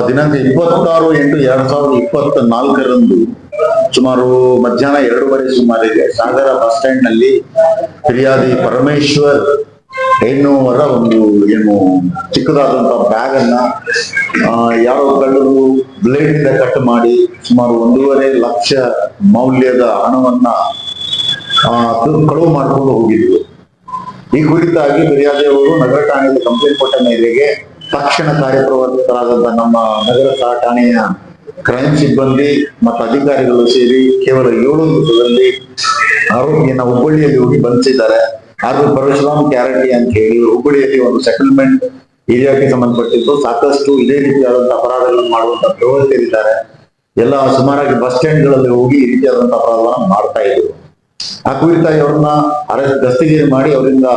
ದಿನಾಂಕ ಇಪ್ಪತ್ತಾರು ಎಂಟು ಎರಡ್ ಸಾವಿರದ ಇಪ್ಪತ್ತ ನಾಲ್ಕರಂದು ಸುಮಾರು ಮಧ್ಯಾಹ್ನ ಎರಡೂವರೆ ಸುಮಾರಿಗೆ ಸಾಗರ ಬಸ್ ಸ್ಟ್ಯಾಂಡ್ನಲ್ಲಿ ಫಿರ್ಯಾದಿ ಪರಮೇಶ್ವರ್ ಎನ್ನುವರ ಒಂದು ಏನು ಚಿಕ್ಕದಾದಂತಹ ಬ್ಯಾಗ್ ಅನ್ನ ಯಾರೋ ಕಳ್ಳರು ಬ್ಲೇಡ್ ಇಂದ ಕಟ್ ಮಾಡಿ ಸುಮಾರು ಒಂದೂವರೆ ಲಕ್ಷ ಮೌಲ್ಯದ ಹಣವನ್ನ ಕಳುವು ಮಾಡಿಕೊಂಡು ಹೋಗಿದ್ರು. ಈ ಕುರಿತಾಗಿ ಫಿರ್ಯಾದಿ ಅವರು ನಗರ ಠಾಣೆಯಲ್ಲಿ ಕಂಪ್ಲೇಂಟ್ ಕೊಟ್ಟ ಮೇರೆಗೆ ತಕ್ಷಣ ಕಾರ್ಯಪ್ರವೃತ್ತರಾದಂತಹ ನಮ್ಮ ನಗರ ಠಾಣೆಯ ಕ್ರೈಮ್ ಸಿಬ್ಬಂದಿ ಮತ್ತು ಅಧಿಕಾರಿಗಳು ಸೇರಿ ಕೇವಲ ಏಳು ದಿವಸದಲ್ಲಿ ಆರೋಗ್ಯನ ಹುಬ್ಬಳ್ಳಿಯಲ್ಲಿ ಹೋಗಿ ಬಂಧಿಸಿದ್ದಾರೆ. ಹಾಗೂ ಪರಶುರಾಮ್ ಕ್ಯಾರಟಿ ಅಂತ ಹೇಳಿ ಹುಬ್ಬಳ್ಳಿಯಲ್ಲಿ ಒಂದು ಸೆಟಲ್ಮೆಂಟ್ ಏರಿಯಾಕ್ಕೆ ಸಂಬಂಧಪಟ್ಟಿದ್ದು. ಸಾಕಷ್ಟು ಇದೇ ರೀತಿಯಾದಂತಹ ಅಪರಾಧಗಳನ್ನು ಮಾಡುವಂತಹ ಪ್ರವೃತ್ತಿಯಲ್ಲಿದ್ದಾರೆ ಎಲ್ಲ ಸುಮಾರಾಗಿ ಬಸ್ ಸ್ಟ್ಯಾಂಡ್ಗಳಲ್ಲಿ ಹೋಗಿ ಈ ರೀತಿಯಾದಂತಹ ಅಪರಾಧವನ್ನು ಮಾಡ್ತಾ ಇದ್ರು. ಆ ಕುರಿತಾಗಿ ಅವ್ರನ್ನ ಅರೆಸ್ಟ್ ಗಸ್ತಿಗೇರಿ ಮಾಡಿ ಅವರಿಂದ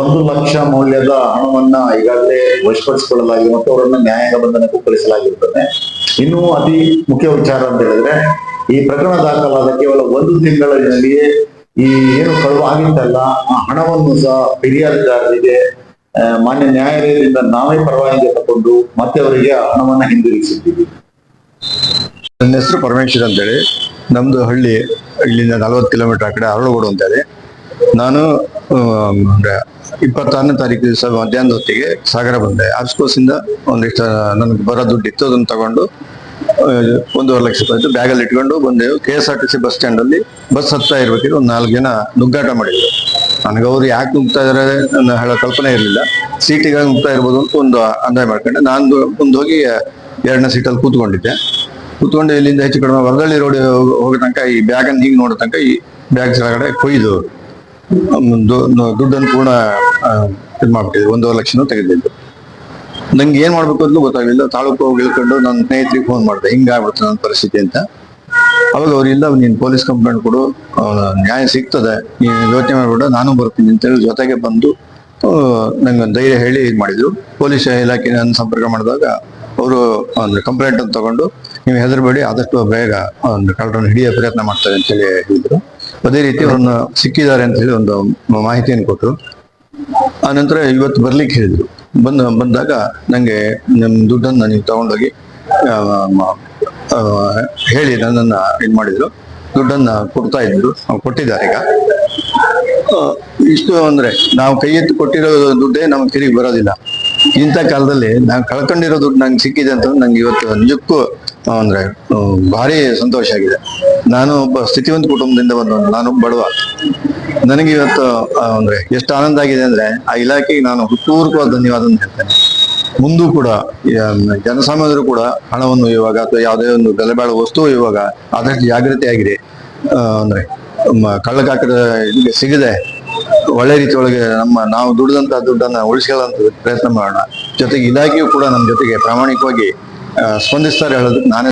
ಒಂದು ಲಕ್ಷ ಮೌಲ್ಯದ ಹಣವನ್ನ ಈಗಾಗಲೇ ವಶಪಡಿಸಿಕೊಳ್ಳಲಾಗಿದೆ ಮತ್ತು ಅವರನ್ನ ನ್ಯಾಯಾಂಗ ಬಂಧನಕ್ಕೆ ಕಳಿಸಲಾಗಿರುತ್ತದೆ. ಇನ್ನೂ ಅತಿ ಮುಖ್ಯ ವಿಚಾರ ಅಂತ ಹೇಳಿದ್ರೆ, ಈ ಪ್ರಕರಣ ದಾಖಲಾದ ಕೇವಲ ಒಂದು ತಿಂಗಳಿನಲ್ಲಿಯೇ ಈ ಏನು ಕಳುವು ಆಗಿತ್ತಲ್ಲ, ಆ ಹಣವನ್ನು ಸಹ ಫಿರ್ಯಾದಿಗಾರರಿಗೆ ಮಾನ್ಯ ನ್ಯಾಯಾಲಯದಿಂದ ನಾವೇ ಪರವಾನಗಿ ತಗೊಂಡು ಮತ್ತೆ ಅವರಿಗೆ ಹಣವನ್ನ ಹಿಂದಿರುಗಿಸಿದ್ದೀವಿ. ನನ್ನ ಹೆಸರು ಪರಮೇಶ್ವರ್ ಅಂತೇಳಿ. ನಮ್ದು ಹಳ್ಳಿ, ಇಲ್ಲಿಂದ ನಲವತ್ತು ಕಿಲೋಮೀಟರ್ ಆ ಕಡೆ ಅರಳುಗೋಡು ಅಂತ ಇದೆ ನಾನು ಇಪ್ಪತ್ತಾರನೇ ತಾರೀಕು ದಿವಸ ಮಧ್ಯಾಹ್ನದ ಹೊತ್ತಿಗೆ ಸಾಗರ ಬಂದೆ. ಆಫ್ಸ್ಕೋಸಿಂದ ಒಂದಿಷ್ಟು ನನಗೆ ಬರೋ ದುಡ್ಡು ಇತ್ತು, ಅದನ್ನು ತಗೊಂಡು ಒಂದೂವರೆ ಲಕ್ಷ ರೂಪಾಯಿ ಬ್ಯಾಗಲ್ಲಿ ಇಟ್ಕೊಂಡು ಬಂದೆವು K S R T C bus ಸ್ಟ್ಯಾಂಡಲ್ಲಿ bus ಹತ್ತಾ ಇರ್ಬೇಕಿದ್ರೆ ಒಂದು ನಾಲ್ಕು ಜನ ನುಗ್ಗಾಟ ಮಾಡಿದ್ರು. ನನಗೆ ಅವ್ರು ಯಾಕೆ ನುಗ್ತಾ ಇದಾರೆ ನನ್ನ ಹೇಳೋ ಕಲ್ಪನೆ ಇರಲಿಲ್ಲ. ಸೀಟಿಗಾಗಿ ನುಗ್ತಾ ಇರ್ಬೋದು ಅಂತ ಒಂದು ಅಂದಾಜು ಮಾಡ್ಕೊಂಡೆ. ನಾನು ಮುಂದೆ ಹೋಗಿ ಎರಡನೇ ಸೀಟಲ್ಲಿ ಕೂತ್ಕೊಂಡಿದ್ದೆ. ಕೂತ್ಕೊಂಡು ಇಲ್ಲಿಂದ ಹೆಚ್ಚು ಕಡಿಮೆ ವರದಳ್ಳಿ ರೋಡ್ ಹೋಗೋ ತನಕ ಈ ಬ್ಯಾಗನ್ನು ಹೀಗೆ ನೋಡೋ ತನಕ ಈ ಬ್ಯಾಗ್ ಕೆಳಗಡೆ ಕೊಯ್ದು ದುಡ್ಡನ್ನು ಪೂರ್ಣ ಇದು ಮಾಡ್ಬಿಟ್ಟಿದ್ರು ಒಂದೂವರೆ ಲಕ್ಷನೂ ತೆಗೆದಿದ್ದು. ನಂಗೆ ಏನ್ ಮಾಡ್ಬೇಕು ಅಂತ ಗೊತ್ತಾಗ್ಲಿಲ್ಲ. ತಾಲೂಕು ಹೋಗಿ ಇಳ್ಕೊಂಡು ನನ್ನ ಸ್ನೇಹಿತರಿಗೆ ಫೋನ್ ಮಾಡಿದೆ. ಹಿಂಗಾಗ್ಬಿಡ್ತು ನನ್ನ ಪರಿಸ್ಥಿತಿ ಅಂತ. ಅವಾಗ ಅವ್ರು, ಇಲ್ಲ, ನೀನು ಪೊಲೀಸ್ ಕಂಪ್ಲೇಂಟ್ ಕೊಡು. ನ್ಯಾಯ ಸಿಗ್ತದೆ. ನೀನು ಯೋಚನೆ ಮಾಡ್ಬಿಡ. ನಾನು ಬರ್ತೀನಿ ಅಂತೇಳಿ ಜೊತೆಗೆ ಬಂದು ನಂಗೆ ಧೈರ್ಯ ಹೇಳಿ ಇದು ಮಾಡಿದ್ರು. ಪೊಲೀಸ್ ಇಲಾಖೆ ನನ್ನ ಸಂಪರ್ಕ ಮಾಡಿದಾಗ ಅವರು ಒಂದು ಕಂಪ್ಲೇಂಟ್ ಅಂತ ತಗೊಂಡು, ನೀವು ಹೆದರಬೇಡಿ. ಆದಷ್ಟು ಬೇಗ ಒಂದು ಕಳ್ಳರನ್ನು ಹಿಡಿಯೋ ಪ್ರಯತ್ನ ಮಾಡ್ತಾರೆ ಅಂತೇಳಿ ಹೇಳಿದ್ರು. ಅದೇ ರೀತಿ ಅವ್ರನ್ನ ಸಿಕ್ಕಿದ್ದಾರೆ ಅಂತ ಹೇಳಿ ಒಂದು ಮಾಹಿತಿಯನ್ನು ಕೊಟ್ಟರು ಆ ನಂತರ ಇವತ್ತು ಬರ್ಲಿಕ್ಕೆ ಹೇಳಿದ್ರು. ಬಂದ, ಬಂದಾಗ ನನಗೆ ನಿಮ್ಮ ದುಡ್ಡನ್ನು ನೀವು ತಗೊಂಡೋಗಿ ಹೇಳಿ ನನ್ನನ್ನು ಇದು ಮಾಡಿದ್ರು. ದುಡ್ಡನ್ನು ಕೊಡ್ತಾ ಇದ್ರು. ಕೊಟ್ಟಿದ್ದಾರೆ ಈಗ. ಇಷ್ಟು ಅಂದ್ರೆ ನಾವು ಕೈ ಎತ್ತು ಕೊಟ್ಟಿರೋ ದುಡ್ಡೇ ನಮ್ಗೆ ತಿರುಗಿ ಬರೋದಿಲ್ಲ. ಇಂಥ ಕಾಲದಲ್ಲಿ ನಾವು ಕಳ್ಕೊಂಡಿರೋ ದುಡ್ಡು ನಂಗೆ ಸಿಕ್ಕಿದೆ ಅಂತ ನಂಗೆ ಇವತ್ತು ನಿಜಕ್ಕೂ ಅಂದ್ರೆ ಭಾರಿ ಸಂತೋಷ ಆಗಿದೆ. ನಾನು ಒಬ್ಬ ಸ್ಥಿತಿವಂತ ಕುಟುಂಬದಿಂದ ಬಂದ ನಾನು ಬಡವ. ನನಗೆ ಇವತ್ತು ಅಂದರೆ, ಎಷ್ಟು ಆನಂದ ಆಗಿದೆ ಅಂದ್ರೆ, ಆ ಇಲಾಖೆಗೆ ನಾನು ಹೃತ್ಪೂರ್ವಕವಾದ ಧನ್ಯವಾದ ಹೇಳ್ತೇನೆ. ಮುಂದೂ ಕೂಡ ಜನಸಾಮಾನ್ಯರು ಕೂಡ ಹಣವನ್ನು ಇವಾಗ ಅಥವಾ ಯಾವುದೇ ಒಂದು ಬೆಲೆ ಬಾಳುವ ವಸ್ತು ಇವಾಗ ಆದಷ್ಟು ಜಾಗೃತಿ ಆಗಿದೆ. ಅಂದರೆ ಕಳ್ಳಕಾಕರ ಸಿಗದೆ ಒಳ್ಳೆ ರೀತಿಯೊಳಗೆ ನಮ್ಮ, ನಾವು ದುಡಿದಂತ ದುಡ್ಡನ್ನ ಉಳಿಸ್ಕೊಳ್ಳೋಂತ ಪ್ರಯತ್ನ ಮಾಡೋಣ. ಜೊತೆಗೆ ಇಲಾಖೆಯು ಕೂಡ ನಮ್ಮ ಜೊತೆಗೆ ಪ್ರಾಮಾಣಿಕವಾಗಿ ಸ್ಪಂದಿಸ್ತಾರೆ ಹೇಳೋದಕ್ಕೆ ನಾನೇ